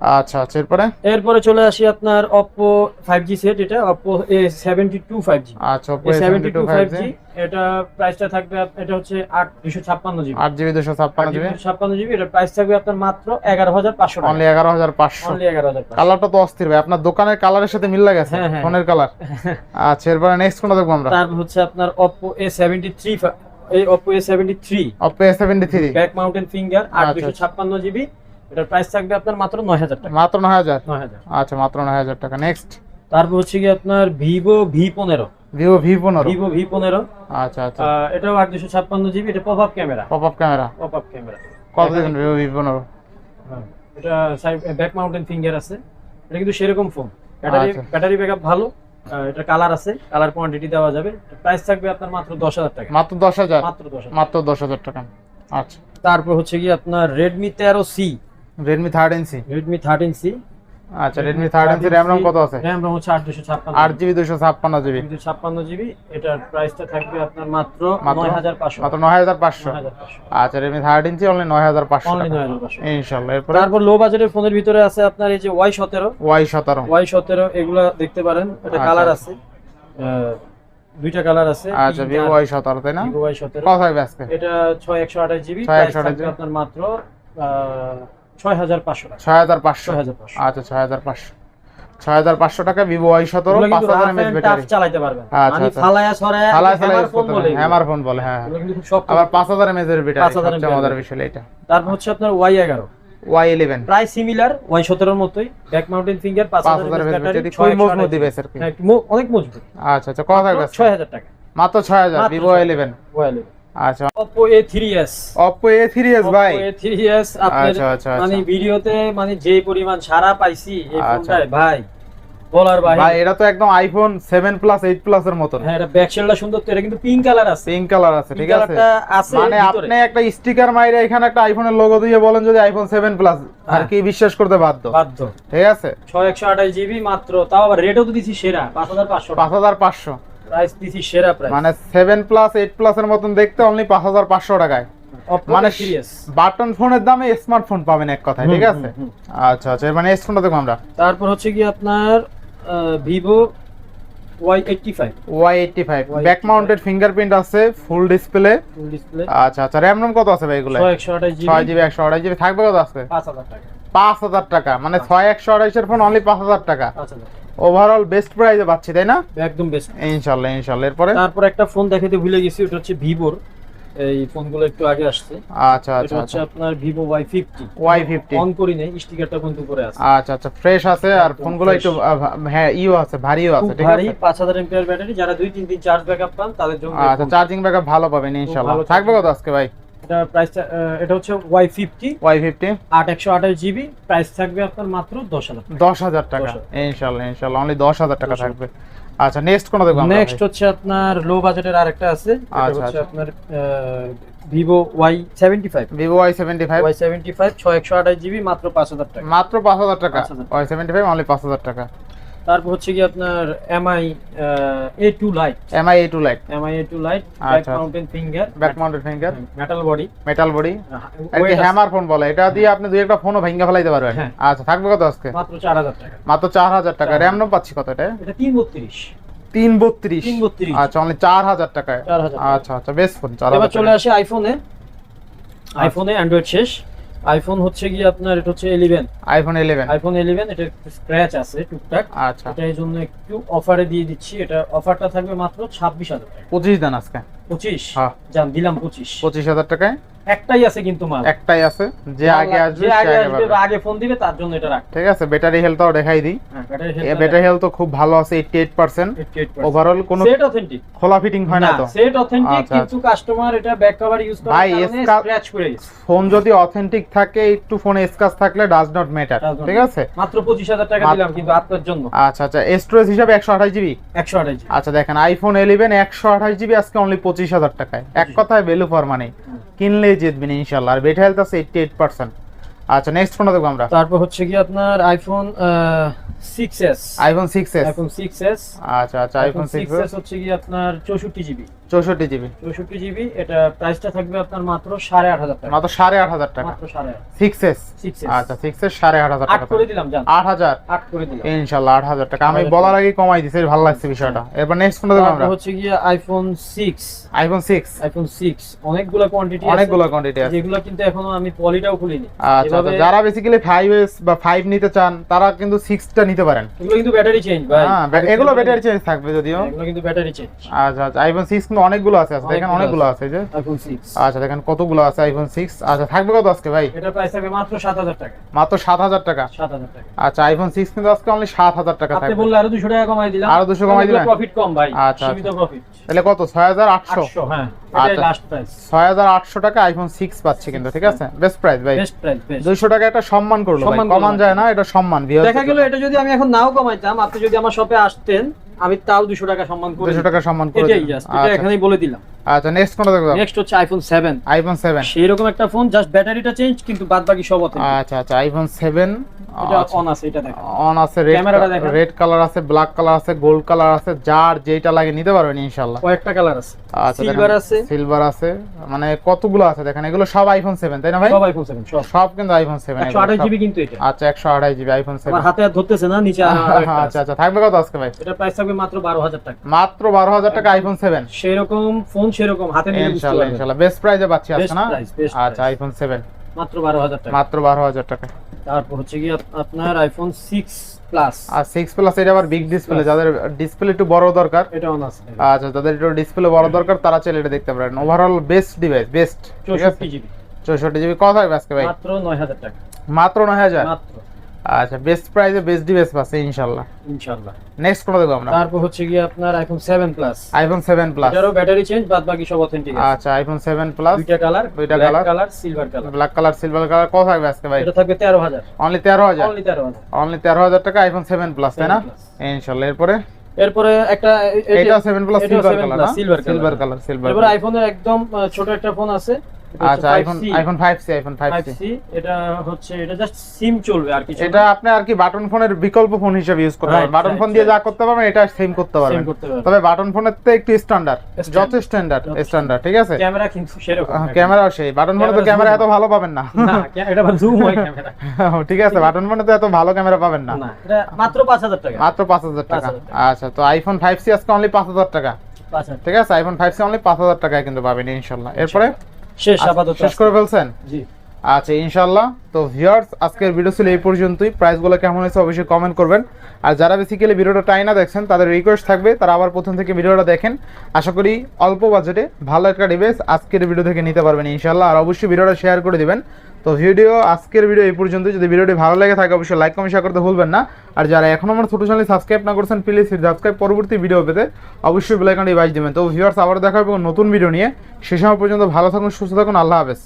S1: আচ্ছা আচ্ছা এরপরে?
S2: এরপরে চলে আসি আপনার Oppo 5G সেট এটা Oppo A72 5G
S1: আচ্ছা ওপো
S2: A72 5G এটা প্রাইসটা থাকবে এটা হচ্ছে 8 256 জিবি।
S1: আট জিবি দুশো ছাপ্পান্ন জিবি
S2: 256 জিবি এটা প্রাইস থাকবে আপনার মাত্র 11500 টাকা।
S1: অনলি এগারো হাজার পাঁচশো।
S2: অনলি 11500
S1: কালারটা তো অস্থির ভাই আপনার দোকানের কালারের সাথে মিল গেছে
S2: হ্যাঁ, হ্যাঁ।
S1: ফোনের কালার আচ্ছা এরপরে নেক্সট কোনটা দেখব আমরা?
S2: তারপর হচ্ছে আপনার Oppo A73 ফা- এই Oppo A73
S1: Oppo A seventy three
S2: back mountain finger
S1: আচ্ছা,
S2: 8 256 জিবি। এটার প্রাইস থাকবে আপনার মাত্র 9000 টাকা।
S1: মাত্র নয় হাজার?
S2: 9000
S1: আচ্ছা মাত্র নয় হাজার টাকা। নেক্সট
S2: তারপর হচ্ছে কি আপনার Vivo V15
S1: ভিভো ভি পনেরো।
S2: Vivo V15
S1: আচ্ছা আচ্ছা।
S2: আহ, এটাও 8 256 জিবি এটা pop up camera
S1: pop up camera
S2: pop up camera
S1: কত দেখুন ভিভো ভি পনেরো?
S2: হ্যাঁ, এটা ব্যাক মাউন্টেন ফিঙ্গার আছে। এটা কিন্তু সেরকম ফোন ব্যাটারি
S1: আচ্ছা।
S2: ব্যাটারি ব্যাকআপ ভালো। এটা কালার আছে। কালার কোয়ান্টিটি দেওয়া যাবে। প্রাইস থাকবে আপনার মাত্র দশ হাজার টাকা।
S1: মাত্র দশ হাজার?
S2: মাত্র দশ
S1: মাত্র দশ হাজার টাকা। আচ্ছা।
S2: তারপর হচ্ছে কি আপনার রেডমি তেরো C
S1: Redmi third inch
S2: Redmi thirteen C
S1: আচ্ছা Redmi third inch RAM ROM কত আছে?
S2: র্যাম রম হচ্ছে আট দুশো ছাপ্পান্ন
S1: আট জিবি দুশো ছাপ্পান্ন জিবি।
S2: দুশো ছাপ্পান্ন জিবি। এটার প্রাইসটা থাকবে আপনার মাত্র
S1: মাত্র?
S2: নয় হাজার পাঁচশো।
S1: মাত্র নয় হাজার পাঁচশো।
S2: নয় হাজার পাঁচশো।
S1: আচ্ছা রেডমি থার্ড ইঞ্চি অনলি নয় হাজার পাঁচশো
S2: অনলি
S1: টাকা।
S2: নয় হাজার পাঁচশো।
S1: ইনশাল্লাহ এরপরে?
S2: তারপর লো বাজেটের ফোনের ভিতরে আছে আপনার এই যে ওয়াই সতেরো।
S1: ওয়াই সতেরো।
S2: ওয়াই সতেরো এগুলা দেখতে পারেন। এটা
S1: আচ্ছা।
S2: কালার আছে। আহ, দুইটা কালার আছে।
S1: আচ্ছা ওয়াই সতেরো তাই না?
S2: ওয়াই সতেরো।
S1: কত থাকবে আজকে?
S2: এটা ছয় একশো আঠাশ জিবি। আপনার মাত্র ছয় হাজার পাঁচশো
S1: ছয় হাজার পাঁচশো।
S2: ছয় হাজার পাঁচশো।
S1: আচ্ছা ছয় হাজার পাঁচশো। ছয় হাজার পাঁচশো টাকা ভিভো ওয়াই সতেরো পাঁচ হাজার
S2: rough
S1: ব্যাটারি
S2: চালাইতে পারবেন।
S1: আচ্ছা,
S2: মানে
S1: আচ্ছা।
S2: ফালায়া সরায়া
S1: হালায় ফালায়
S2: hammer phone বলে এগুলো।
S1: হ্যামার ফোন বলে হ্যাঁ।
S2: এগুলো কিন্তু সব
S1: আবার পাঁচ হাজার এমএচ এর ব্যাটারি সবচেয়ে মজার বিষয় এটা।
S2: তারপর হচ্ছে আপনার ওয়াই এগারো।
S1: ওয়াই ইলেভেন
S2: প্রায় সিমিলার ওয়াই সতেরোর মতোই। ব্যাক মাউন্টেন ফিঙ্গার পাঁচ হাজার ব্যাটারি
S1: খুবই মজবুত
S2: অনেক মজবুত।
S1: আচ্ছা আচ্ছা কত থাকবে
S2: ছয় হাজার টাকা।
S1: মাত্র ছয় হাজার ভিভো
S2: 6000
S1: ইলেভেন
S2: ওয়াই
S1: আচ্ছা।
S2: Oppo A3s
S1: Oppo A3s ভাই।
S2: A3s
S1: আচ্ছা, আচ্ছা
S2: মানে
S1: আচ্ছা।
S2: ভিডিওতে মানে যে পরিমাণ সারা পাইছি এই
S1: আচ্ছা।
S2: ফোনটায় ভাই বলার বাইরে।
S1: ভাই এটা তো একদম আইফোন 7 প্লাস 8 প্লাস এর মত
S2: হ্যাঁ এটা ব্যাকশেলটা সুন্দর তো এটা কিন্তু পিঙ্ক কালার আছে।
S1: পিঙ্ক কালার আছে ঠিক আছে?
S2: আছে
S1: মানে আপনি একটা স্টিকার মাইরে এখানে একটা আইফোনের লোগো দিয়ে বলেন যদি আইফোন 7 প্লাস আর কি বিশ্বাস করতে বাধ্য?
S2: বাধ্য।
S1: ঠিক আছে?
S2: 6128 জিবি মাত্র তাও আবার রেটও তো দিছি সেরা
S1: 5500 5500
S2: প্রাইস দিছি সেরা প্রাইস
S1: মানে সেভেন প্লাস এইট প্লাস এর মতন দেখতে অনলি পাঁচ হাজার পাঁচশো টাকায়। মানে বাটন ফোনের দামে স্মার্টফোন পাবেন এক কথায় ঠিক আছে? আচ্ছা আচ্ছা মানে এস ফোনটা দেখব আমরা।
S2: তারপর হচ্ছে কি আপনার Vivo Y eighty five
S1: Y eighty five back mounted fingerprint আছে ফুল ডিসপ্লে
S2: ফুল ডিসপ্লে
S1: আচ্ছা আচ্ছা র্যাম রম কত আছে ভাই এগুলো?
S2: ছয় একশো আঠাশ
S1: ছয়
S2: জিবি
S1: জিবি একশো আড়াই জিবি থাকবে কত আছে?
S2: পাঁচ হাজার টাকা।
S1: পাঁচ হাজার টাকা মানে ছয় একশো আড়াইশের ফোন অনলি পাঁচ হাজার টাকা।
S2: পাঁচ হাজার।
S1: ওভারঅল বেস্ট প্রাইসে পাচ্ছি তাই না?
S2: একদম বেস্ট
S1: ইনশাল্লাহ ইনশাল্লাহ। এরপরে?
S2: তারপর একটা ফোন দেখাতে ভুলে গেছি ওটা হচ্ছে ভিভোর এই ফোনগুলো একটু আগে আসছে।
S1: আচ্ছা
S2: এটা
S1: আচ্ছা
S2: হচ্ছে
S1: আচ্ছা।
S2: আপনার Vivo Y fifty
S1: Y fifty
S2: on করি নেই স্টিকারটা কিন্তু করে আছে।
S1: আচ্ছা আচ্ছা ফ্রেশ আছে আর ফোনগুলো একটু হ্যাঁ ইও আছে ভারীও আছে ঠিক আছে?
S2: পাঁচ হাজার এমপিআর ব্যাটারি যারা দুই তিন দিন চার্জ ব্যাকআপ পান তাদের জন্য
S1: আচ্ছা চার্জিং ব্যাকআপ ভালো পাবেন ইনশাল্লাহ।
S2: ভালো
S1: থাকবে কত আজকে ভাই?
S2: এটা প্রাইসটা এটা হচ্ছে ওয়াই ফিফটি
S1: ওয়াই ফিফটি
S2: আট একশো আঠাশ জিবি প্রাইস থাকবে আপনার মাত্র দশ হাজার
S1: দশ হাজার টাকা।
S2: 10,000
S1: ইনশাল্লাহ ইনশাল্লাহ অনলি দশ হাজার টাকা থাকবে। আচ্ছা নেক্সট কোন দেখব
S2: নেক্সট হচ্ছে আপনার লো বাজেটের আরেকটা আছে।
S1: আচ্ছা,
S2: হচ্ছে
S1: আচ্ছা।
S2: আপনার Vivo Y seventy five
S1: Vivo Y seventy five
S2: Y seventy five ছয় একশো আঠাশ জিবি মাত্র পাঁচ হাজার টাকা।
S1: মাত্র পাঁচ হাজার টাকা।
S2: 5,000
S1: ওয়াই সেভেন্টি ফাইভ অনলি পাঁচ হাজার টাকা।
S2: তারপর হচ্ছে কি আপনার Mi A two lite
S1: Mi A two lite
S2: Mi A two lite back. Mountain finger
S1: back mounted finger
S2: metal body
S1: metal body কি হ্যামার ফোন বলে? এটা দিয়ে আপনি দুই একটা ফোনও ভেঙে ফেলাইতে পারবেন।
S2: হ্যাঁ।
S1: আচ্ছা থাকবে কত আজকে?
S2: মাত্র চার হাজার টাকা।
S1: মাত্র চার হাজার টাকা।
S2: 4,000
S1: র্যাম রম পাচ্ছি কত এটা?
S2: এটা তিন বত্রিশ।
S1: তিন বত্রিশ। আচ্ছা অনলি চার হাজার টাকায়। আচ্ছা আচ্ছা বেশ ফোন চার
S2: চলে। আসে আইফোনে আইফোনে অ্যান্ড্রয়েড শেষ। আইফোন হচ্ছে কি আপনার এটা হচ্ছে eleven
S1: iPhone eleven
S2: iPhone eleven এটা স্ক্র্যাচ আছে টুকটাক।
S1: আচ্ছা।
S2: এটা এই জন্য একটু অফারে দিয়ে দিচ্ছি। এটা অফারটা থাকবে মাত্র ছাব্বিশ হাজার টাকা।
S1: পঁচিশ দেন আজকে।
S2: পঁচিশ?
S1: হ্যাঁ।
S2: যান দিলাম পঁচিশ।
S1: পঁচিশ হাজার টাকায়?
S2: একটাই আছে কিন্তু মাল।
S1: একটাই আছে যে আগে আসবে
S2: যে আগে আসবে বা আগে ফোন দিবে তার জন্য এটা রাখ।
S1: ঠিক আছে ব্যাটারি হেলথটাও দেখাই দিই।
S2: হ্যাঁ ব্যাটারি
S1: হেলথ তো খুব ভালো আছে এইটটি এইট পার্সেন্ট ওভারঅল কোনো
S2: সেট অথেন্টিক
S1: খোলা ফিটিং হয় না তো।
S2: সেট অথেন্টিক
S1: আচ্ছা,
S2: কিন্তু কাস্টমার এটা ব্যাক কভার ইউজ
S1: ভাই,
S2: স্ক্র্যাচ করে গেছে
S1: ফোন যদি অথেন্টিক থাকে একটু ফোনে স্কাচ থাকলে ডাজ নট ম্যাটার ঠিক আছে?
S2: মাত্র পঁচিশ হাজার টাকা দিলাম কিন্তু আপনার জন্য।
S1: আচ্ছা আচ্ছা স্টোরেজ হিসাবে একশো আঠাশ জিবি
S2: একশো আঠাশ
S1: আচ্ছা দেখেন আইফোন ইলেভেন একশো আঠাশ জিবি আজকে অনলি পঁচিশ হাজার টাকায়। এক কথায় ভ্যালু ফর মানি কিনলেই জিতবেন ইনশাল্লাহ আর বেটা হেলথ আছে এইটটি এইট পার্সেন্ট আচ্ছা নেক্সট ফোনটা দেখব আমরা।
S2: তারপর হচ্ছে কি আপনার iPhone six S
S1: iPhone six S
S2: iPhone six S
S1: আচ্ছা আচ্ছা আইফোন সিক্স এস
S2: হচ্ছে কি আপনার চৌষট্টি জিবি
S1: চৌষট্টি জিবি।
S2: চৌষট্টি জিবি এটা প্রাইসটা থাকবে আপনার মাত্র সাড়ে আট হাজার টাকা।
S1: মাত্র সাড়ে আট হাজার টাকা।
S2: মাত্র সাড়ে
S1: সিক্স এস আচ্ছা সিক্স এস সাড়ে আট হাজার টাকা
S2: করে দিলাম
S1: আট হাজার?
S2: আট করে দিলাম।
S1: ইনশাল্লাহ আট হাজার টাকা। আমি বলার আগে কমাই দিছি ভালো লাগছে বিষয়টা। এরপর নেক্সট আমরা?
S2: হচ্ছে গিয়ে iPhone six
S1: iPhone six
S2: iPhone six অনেকগুলো কোয়ান্টিটি
S1: অনেকগুলো কোয়ান্টিটি আছে।
S2: যেগুলো কিন্তু এখনও আমি পলিটাও খুলিনি।
S1: আচ্ছা আচ্ছা। যারা বেসিক্যালি ফাইভ এস বা ফাইভ নিতে চান তারা কিন্তু সিক্সটা নিতে পারেন।
S2: এগুলো কিন্তু ব্যাটারি চেঞ্জ ভাই।
S1: হ্যাঁ এগুলো ব্যাটারি চেঞ্জ থাকবে যদিও।
S2: এগুলো কিন্তু ব্যাটারি চেঞ্জ
S1: আচ্ছা আচ্ছা। আইফোন সিক্স কিন্তু অনেকগুলো আছে আছে দেখেন
S2: অনেকগুলো
S1: আছে। যে।
S2: আইফোন
S1: আচ্ছা দেখেন কতগুলো আছে আইফোন আচ্ছা থাকবে কত আজকে ভাই?
S2: এটা প্রাইস থাকবে মাত্র সাত হাজার টাকা।
S1: মাত্র টাকা? আচ্ছা আইফোন সিক্স কিন্তু আজকে অনলি সাত হাজার টাকা
S2: আপনি
S1: থাকবে।
S2: বললে আরও টাকা কমাই দিলাম।
S1: আরও 200 কমাই দিবেন?
S2: প্রফিট কম ভাই
S1: আচ্ছা,
S2: সীমিত প্রফিট
S1: তাহলে কত? ছয় হাজার আটশো?
S2: আটশো হ্যাঁ এটাই
S1: আচ্ছা।
S2: লাস্ট প্রাইস
S1: টাকা আইফোন সিক্স পাচ্ছি কিন্তু ঠিক আছে? বেস্ট প্রাইস ভাই।
S2: বেস্ট প্রাইস
S1: টাকা একটা সম্মান করল ভাই। কমান যায় না এটা সম্মান
S2: দেখা গেল এটা যদি আমি এখন নাও কমাইতাম আপনি যদি আমার শপে আসতেন আমি তাও দুশো টাকা সম্মান করে
S1: দুশো টাকা সম্মান করে
S2: এটাই জাস্ট এটা
S1: আচ্ছা।
S2: এখানেই বলে দিলাম।
S1: আচ্ছা নেক্সট কোনটা দেখব?
S2: নেক্সট হচ্ছে আইফোন সেভেন
S1: আইফোন সেভেন
S2: সেই রকম একটা ফোন জাস্ট ব্যাটারিটা চেঞ্জ কিন্তু বাদ বাকি সব authentic।
S1: আচ্ছা আচ্ছা আইফোন সেভেন
S2: এটা অন আছে এটা দেখেন।
S1: অন আছে রেড
S2: ক্যামেরাটা দেখেন।
S1: রেড কালার আছে ব্ল্যাক কালার আছে গোল্ড কালার আছে যার যেটা লাগে নিতে পারবেন ইনশাল্লাহ
S2: কয়েকটা কালার আছে।
S1: আচ্ছা
S2: সিলভার আছে।
S1: সিলভার আছে। মানে কতগুলো আছে দেখেন এগুলো সব আইফোন সেভেন তাই না ভাই?
S2: সব আইফোন সেভেন সব।
S1: সব কিন্তু আইফোন সেভেন
S2: একশো আঠাশ জিবি কিন্তু এটা।
S1: আচ্ছা একশো আঠাশ জিবি আইফোন সেভেন
S2: আমার হাতে আর ধরতেছে না নিচে
S1: আচ্ছা আচ্ছা থাকবে কত আজকে ভাই?
S2: এটা প্রাইস থাকবে মাত্র বারো হাজার টাকা।
S1: মাত্র বারো হাজার টাকা আইফোন সেভেন
S2: সেরকম ফোন সেরকম হাতে নিয়ে পারবেন।
S1: ইনশাল্লাহ। বেস্ট প্রাইসে পাচ্ছি আজকে না? আচ্ছা আইফোন সেভেন
S2: মাত্র বারো হাজার টাকা।
S1: মাত্র বারো হাজার টাকা।
S2: তারপর হচ্ছে কি আপনার আইফোন সিক্স প্লাস
S1: আর সিক্স প্লাস এটা আবার বিগ ডিসপ্লে যাদের ডিসপ্লে একটু বড় দরকার।
S2: এটা অন আছে
S1: আচ্ছা যাদের একটু ডিসপ্লে বড় দরকার তারা চাইলে এটা দেখতে পারেন। ওভারঅল বেস্ট ডিভাইস বেস্ট ঠিক আছে?
S2: চৌষট্টি জিবি
S1: চৌষট্টি জিবি কত হবে আজকে ভাই?
S2: মাত্র নয় হাজার টাকা।
S1: মাত্র নয় হাজার?
S2: মাত্র।
S1: আচ্ছা বেস্ট প্রাইসে বেস্ট ডিভাইস পাচ্ছে ইনশাল্লাহ।
S2: ইনশাল্লাহ।
S1: নেক্সট কোনটা দেখব আমরা?
S2: তারপর হচ্ছে কি আপনার iPhone seven plus
S1: iPhone seven plus
S2: এটারও ব্যাটারি চেঞ্জ বাদ বাকি সব অথেন্টিক আছে।
S1: আচ্ছা আইফোন সেভেন প্লাস
S2: দুইটা কালার
S1: দুইটা colour।
S2: Colour silver colour
S1: black colour silver colour কত থাকবে আজকে ভাই?
S2: এটা থাকবে তেরো হাজার।
S1: অনলি তেরো হাজার?
S2: অনলি তেরো হাজার।
S1: অনলি তেরো হাজার টাকা আইফোন সেভেন প্লাস তাই না?
S2: 7।
S1: ইনশাল্লাহ এরপরে?
S2: এরপরে একটা
S1: এটা seven plus silver colour silver colour silver
S2: এরপরে আইফোনের একদম ছোট একটা ফোন আছে।
S1: আচ্ছা iPhone iPhone five C iPhone five
S2: 5C এটা হচ্ছে এটা জাস্ট সিম চলবে আর কিছু
S1: এটা আপনি আর কি বাটন ফোনের বিকল্প ফোন হিসেবে ইউজ করতে পারবেন। বাটন ফোন দিয়ে যা করতে পারবেন এটা সেম করতে পারবেন। তবে বাটন ফোনের তো একটু স্ট্যান্ডার্ড. যত স্ট্যান্ডার্ড স্ট্যান্ডার্ড ঠিক আছে?
S2: ক্যামেরা কিন্তু সেরকম
S1: ক্যামেরাও সেই। বাটন ফোনে তো ক্যামেরা এত ভালো পাবেন না।
S2: না এটা জুম হয় ক্যামেরা
S1: ঠিক আছে বাটন ফোনে তো এত ভালো ক্যামেরা পাবেন না।
S2: মাত্র 5000 টাকা।
S1: মাত্র পাঁচ হাজার টাকা।
S2: 5,000 টাকা।
S1: আচ্ছা তো আইফোন ফাইভ সি আজকে অনলি পাঁচ হাজার টাকা। ঠিক আছে আইফোন ফাইভ সি অনলি পাঁচ হাজার টাকায় কিন্তু পাবেন ইনশাল্লাহ। এরপরে?
S2: শেষ
S1: আচ্ছা,
S2: আপাতত
S1: শেষ করে ফেলছেন?
S2: জি।
S1: আচ্ছা ইনশাল্লাহ তো ভিউয়ার্স আজকের ভিডিও ছিল এই পর্যন্তই। প্রাইসগুলো কেমন হয়েছে অবশ্যই কমেন্ট করবেন। আর যারা বেসিক্যালি ভিডিওটা টাই না দেখছেন তাদের রিকোয়েস্ট থাকবে তারা আবার প্রথম থেকে ভিডিওটা দেখেন। আশা করি অল্প বাজেটে ভালো একটা ডিভাইস আজকের ভিডিও থেকে নিতে পারবেন ইনশাল্লাহ আর অবশ্যই ভিডিওটা শেয়ার করে দিবেন। তো ভিডিও, আজকের ভিডিও এই পর্যন্ত যদি ভিডিওটি ভালো লাগে থাকে, অবশ্যই লাইক কমেন্ট শেয়ার করতে ভুলবেন না। আর যারা এখনও আমার ছোটো চ্যানেল সাবস্ক্রাইব না করছেন প্লিজ সাবস্ক্রাইব পরবর্তী ভিডিও পেতে অবশ্যই বেলাইকনটি বাজ দেবেন। তো ভিউয়ার্স আবার দেখা হবে নতুন ভিডিও নিয়ে। সে সময় পর্যন্ত ভালো থাকুন, সুস্থ থাকুন। আল্লাহ হাফেজ।